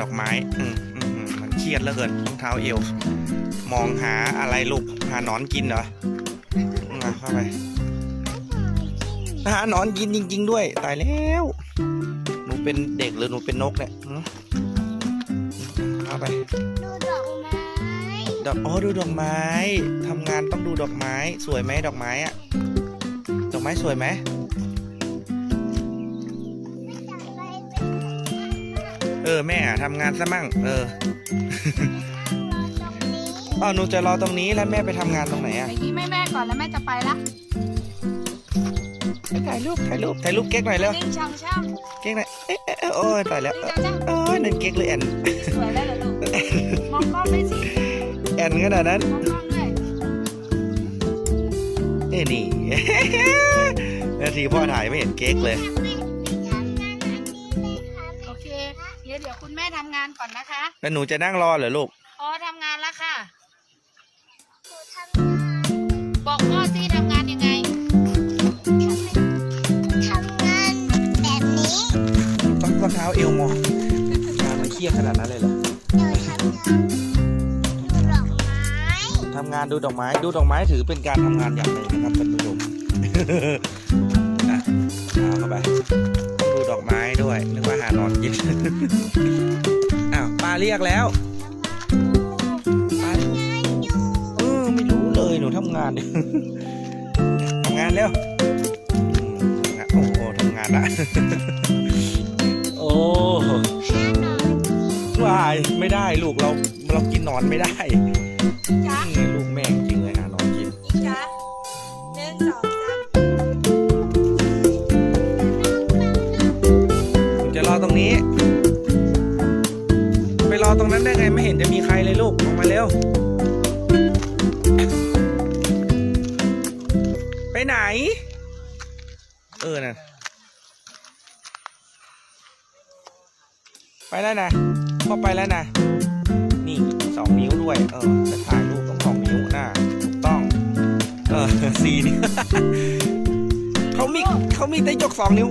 ดอกไม้อืมอืมอืมมันเครียดเหลือเกินรองเท้าเอว มองหาอะไรลูกหาหนอนกินเหรออืมอะเข้าไปหาหนอนกินจริง ๆ ด้วยตายแล้วหนูเป็นเด็กหรือหนูเป็นนกเนี่ยหือเข้าไปดูดอกไม้ดอกอ๋อดูดอกไม้ทำงานต้องดูดอกไม้ สวยไหมดอกไม้อะดอกไม้สวยไหม ออแม่อะทำงานซะมั่ง เอออ๋อหนูจะรอตรงนี้แล้วแม่ไปทำงานตรงไหนออะย่างนี้แม่แม่ก่อนแล้วแม่จะไปละไปถ่ายรูปถ่ายรูปถ่ายรูปเก๊กหน่อยเร็วหนึ่งช่องช่องเก๊กหน่อยเอ๊ะเอ๊ะเอ๊ะโอ้ยตายแล้วหนึ่งช่องช่องโอ้ยนั่นเก๊กหรือแอนสวยแล้วเหรอลูกมองกล้องด้วยสิแอนขนาดนั้นมองกล้องด้วยเอ้ยนี่นาทีพ่อถ่ายไม่เห็นเก๊กเลย คุณแม่ทำงานก่อนนะคะแล้วหนูจะนั่งรอเหรอลูก อ๋อทำงานแล้วค่ะบอกพ่อสิทำงานยังไง ทำงานแบบนี้ ต้องรองเท้าเอวมองงานมันเครียดขนาดนั้นเลยเหรอเดี๋ยวทำงานดูดอกไม้ทำงานดูดอกไม้ ดูดอกไม้ถือเป็นการทำงานอย่างหนึ่งนะครับท่านผู้ชม อะเอาเข้าไปต้องดูดอกไม้ด้วยนึกว่าหานอน กิน อ้าวป้าเรียกแล้วป้าเออไม่รู้เลยหนูทำงานเนี่ยทำงานแล้วอืมทำงานโอ้โหทำงานละโอ้หาหนอนวายไม่ได้ลูกเราเรากินหนอนไม่ได้ อตรงนั้นได้ไงไม่เห็นจะมีใครเลยลูกออกมาเร็ว ไปไหน เออน่ะไปแล้วนะพอไปแล้วนะ นี่สองนิ้วด้วย เออจะถ่ายรูปตรงสองนิ้วหน้าถูกต้อง เออสี่นิ้วเขามีเขามีแต่ยกสองนิ้ว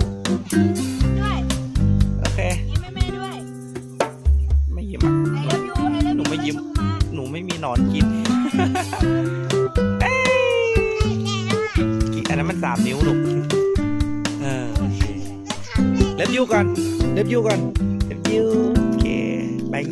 ยูไม่ยิ้มชูมาหนูไม่มีหนอนกินเอ้ยกี่อันนั้นมันสามนิ้วลูกเออโอเคเล็บยูก่อนเล็บยูก่อนเล็บยูโอเคบาย